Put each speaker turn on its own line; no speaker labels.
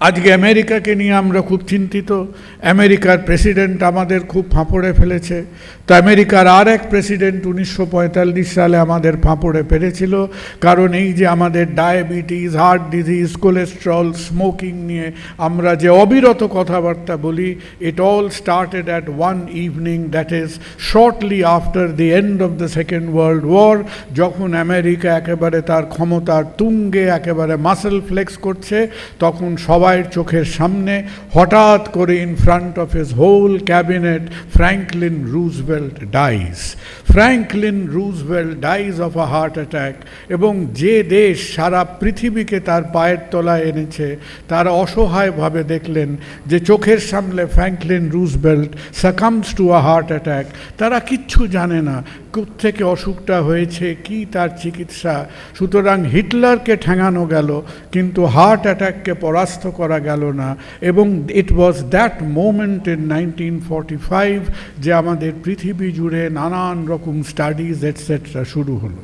আজকে আমেরিকাকে নিয়ে আমরা খুব চিন্তিত। আমেরিকার প্রেসিডেন্ট আমাদের খুব ফাঁপড়ে ফেলেছে। তো আমেরিকার আর এক প্রেসিডেন্ট উনিশশো পঁয়তাল্লিশ সালে আমাদের ফাঁপড়ে পেরেছিল। কারণ এই যে আমাদের diabetes, heart disease, cholesterol, smoking নিয়ে আমরা যে অবিরত কথাবার্তা বলি it all started at one evening that is shortly after the end of the second world war যখন আমেরিকা একেবারে তার ক্ষমতার তুঙ্গে একেবারে মাসেল ফ্লেক্স করছে, তখন সবাই চোখের সামনে, হঠাৎ করে in front of his whole cabinet Franklin Roosevelt dies Franklin Roosevelt dies of a heart attack এবং যে দেশ সারা পৃথিবীকে তার পায়ের তলায় এনেছে, তারা অসহায়ভাবে দেখলেন যে চোখের সামনে Franklin Roosevelt succumbs to a heart attack তারা কিচ্ছু জানে না থেকে অসুখটা হয়েছে, কি তার চিকিৎসা। সুতরাং হিটলারকে ঠেঙানো গেল, কিন্তু হার্ট অ্যাটাককে পরাস্ত করা গেল না। এবং it was that moment in nineteen forty five যে আমাদের পৃথিবী জুড়ে নানান রকম স্টাডিজ এটসেট্রা শুরু হলো।